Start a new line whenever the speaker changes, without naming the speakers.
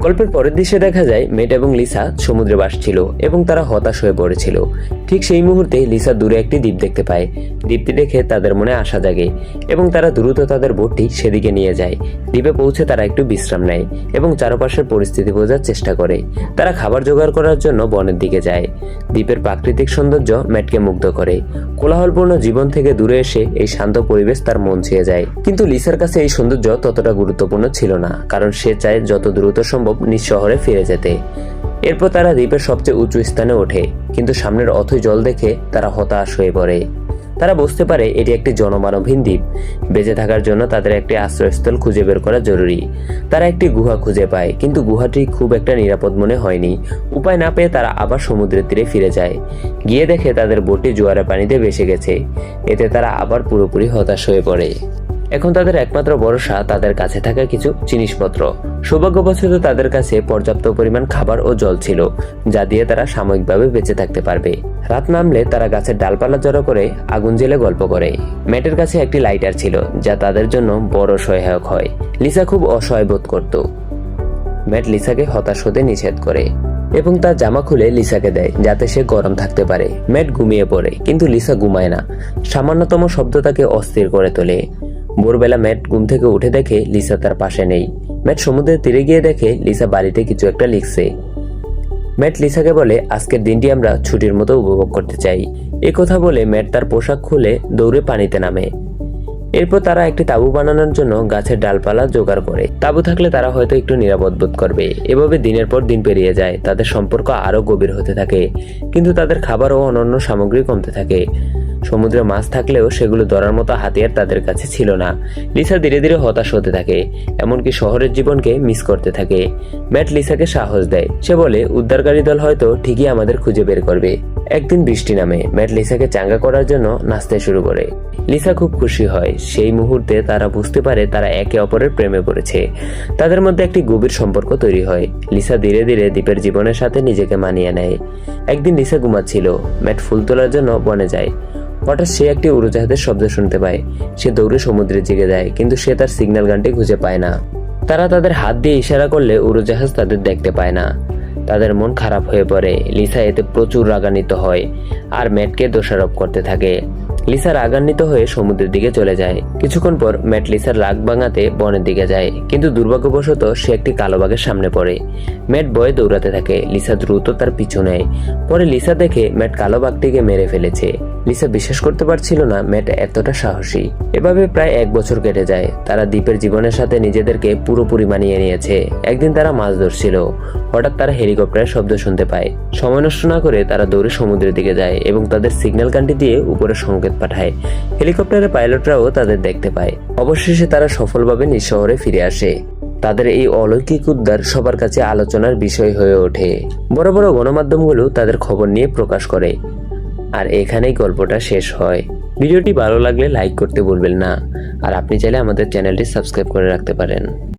গল্পের পরের দৃশ্যে দেখা যায় মেট এবং লিসা সমুদ্রে বাসছিল এবং তারা হতাশ হয়ে পড়েছিল। ঠিক সেই মুহূর্তে লিসা দূরে একটি দ্বীপ দেখতে পায়। দ্বীপটি দেখে তাদের মনে আশা জাগে এবং তারা দ্রুত তাদের বোটটি সেদিকে নিয়ে যায়। দ্বীপে পৌঁছে তারা একটু বিশ্রাম নেয় এবং চারপাশের পরিস্থিতি বোঝার চেষ্টা করে। তারা খাবার জোগাড় করার জন্য বনের দিকে যায়। দ্বীপের প্রাকৃতিক সৌন্দর্য ম্যাটকে মুগ্ধ করে। কোলাহলপূর্ণ জীবন থেকে দূরে এসে এই শান্ত পরিবেশ তার মন ছুঁয়ে যায়। কিন্তু লিসার কাছে এই সৌন্দর্য ততটা গুরুত্বপূর্ণ ছিল না, কারণ সে চায় যত দ্রুত সম্ভব নিজ শহরে ফিরে যেতে। এরপর তারা দ্বীপের সবচেয়ে উঁচু স্থানে ওঠে, কিন্তু সামনের অথই জল দেখে তারা হতাশ হয়ে পড়ে। তারা বুঝতে পারে এটি একটি জনমানবহীন দ্বীপ। বেঁচে থাকার জন্য তাদের একটি আশ্রয়স্থল খুঁজে বের করা জরুরি। তারা একটি গুহা খুঁজে পায়, কিন্তু গুহাটি খুব একটা নিরাপদ মনে হয়নি। উপায় না পেয়ে তারা আবার সমুদ্রের তীরে ফিরে যায়। গিয়ে দেখে তাদের বোটটি জোয়ারের পানিতে ভেসে গেছে। এতে তারা আবার পুরোপুরি হতাশ হয়ে পড়ে। এখন তাদের একমাত্র ভরসা তাদের কাছে থাকা কিছু জিনিসপত্র। সৌভাগ্যবশত তাদের কাছে পর্যাপ্ত পরিমাণ খাবার ও জল ছিল, যা দিয়ে তারা সাময়িকভাবে বেঁচে থাকতে পারবে। রাত নামলে তারা গাছের ডালপালা জড়ো করে আগুন জেলে গল্প করে। ম্যাটের কাছে একটি লাইটার ছিল, যা তাদের জন্য বড় সহায়ক হয়। লিসা খুব অসহায় বোধ করত। ম্যাট লিসাকে হতাশ হতে নিষেধ করে এবং তার জামা খুলে লিসাকে দেয়, যাতে সে গরম থাকতে পারে। ম্যাট ঘুমিয়ে পড়ে, কিন্তু লিসা ঘুমায় না। সামান্যতম শব্দ তাকে অস্থির করে তোলে। ভোরবেলা ম্যাট ঘুম থেকে উঠে দেখে লিসা তার পাশে নেই। ম্যাট সমুদ্রের তীরে গিয়ে দেখে লিসা বাড়িতে কিছু একটা লিখছে। ম্যাট লিসাকে বলে, আজকের দিনটি আমরা ছুটির মতো উপভোগ করতে চাই। এ কথা বলে ম্যাট তার পোশাক খুলে দৌড়ে পানিতে নামে। এরপর তারা একটি তাঁবু বানানোর জন্য গাছের ডালপালা জোগাড় করে। তাঁবু থাকলে তারা হয়তো একটু নিরাপদ বোধ করবে। এভাবে দিনের পর দিন পেরিয়ে যায়। তাদের সম্পর্ক আরও গভীর হতে থাকে, কিন্তু তাদের খাবার ও অন্যান্য সামগ্রী কমতে থাকে। সমুদ্রে মাছ থাকলেও সেগুলো ধরার মতো হাতিয়ার তাদের কাছে ছিল না। লিসা ধীরে ধীরে হতাশ হতে থাকে, এমনকি শহরের জীবনকে মিস করতে থাকে। ম্যাট লিসাকে সাহস দেয়। সে বলে, উদ্ধারকারী দল হয়তো ঠিকই আমাদের খুঁজে বের করবে। একদিন বৃষ্টি নামে, ম্যাট লিসাকে চাঙ্গা করার জন্য নাচতে শুরু করে। লিসা খুব খুশি হয়। সেই মুহূর্তে তারা বুঝতে পারে তারা একে অপরের প্রেমে পড়েছে। তাদের মধ্যে একটি গভীর সম্পর্ক তৈরি হয়। লিসা ধীরে ধীরে দ্বীপের জীবনের সাথে নিজেকে মানিয়ে নেয়। একদিন লিসা ঘুমাচ্ছিল। ম্যাট ফুল তোলার জন্য বনে যায়। হঠাৎ সে একটি উড়োজাহাজের শব্দ শুনতে পায়। সে দৌড়ে সমুদ্রে জেগে যায়, কিন্তু সে তার সিগন্যাল গানটি খুঁজে পায় না। তারা তাদের হাত দিয়ে ইশারা করলে উড়োজাহাজ তাদের দেখতে পায় না। তাদের মন খারাপ হয়ে পড়ে। লিসা এতে প্রচুর রাগান্বিত হয় আর ম্যাটকে দোষারোপ করতে থাকে। লিসা রাগান্বিত হয়ে সমুদ্রের দিকে চলে যায়। কিছুক্ষণ পর ম্যাট লিসার রাগ ভাঙাতে বনের দিকে যায়, কিন্তু দুর্ভাগ্যবশত সে একটি কালো বাঘের সামনে পড়ে। ম্যাট বয়ে দৌড়াতে থাকে। লিসা দ্রুত তার পিছু নেয়। পরে লিসা দেখে ম্যাট কালো বাঘটিকে মেরে ফেলেছে। লিসা বিশ্বাস করতে পারছিল না ম্যাট এতটা সাহসী। এভাবে প্রায় এক বছর কেটে যায়। তারা দ্বীপের জীবনের সাথে নিজেদেরকে পুরোপুরি মানিয়ে নিয়েছে। একদিন তারা মাছ ধরছিল। হঠাৎ তারা হেলিকপ্টারের শব্দ শুনতে পায়। সময় নষ্ট না করে তারা দৌড়ে সমুদ্রের দিকে যায় এবং তাদের সিগন্যাল গানটি দিয়ে উপরে সংকেত পাঠায়। হেলিকপ্টারের পাইলটরাও তাদের দেখতে পায়। অবশেষে তারা সফলভাবে নিজ শহরে ফিরে আসে। তাদের এই অলৌকিক উদ্ধার সবার কাছে আলোচনার বিষয় হয়ে ওঠে। বড় বড় গণমাধ্যমগুলো তাদের খবর নিয়ে প্রকাশ করে। আর এখানেই গল্পটা শেষ হয়। ভিডিওটি ভালো লাগলে লাইক করতে ভুলবেন না। আর আপনি চাইলে আমাদের চ্যানেলটি সাবস্ক্রাইব করে রাখতে পারেন।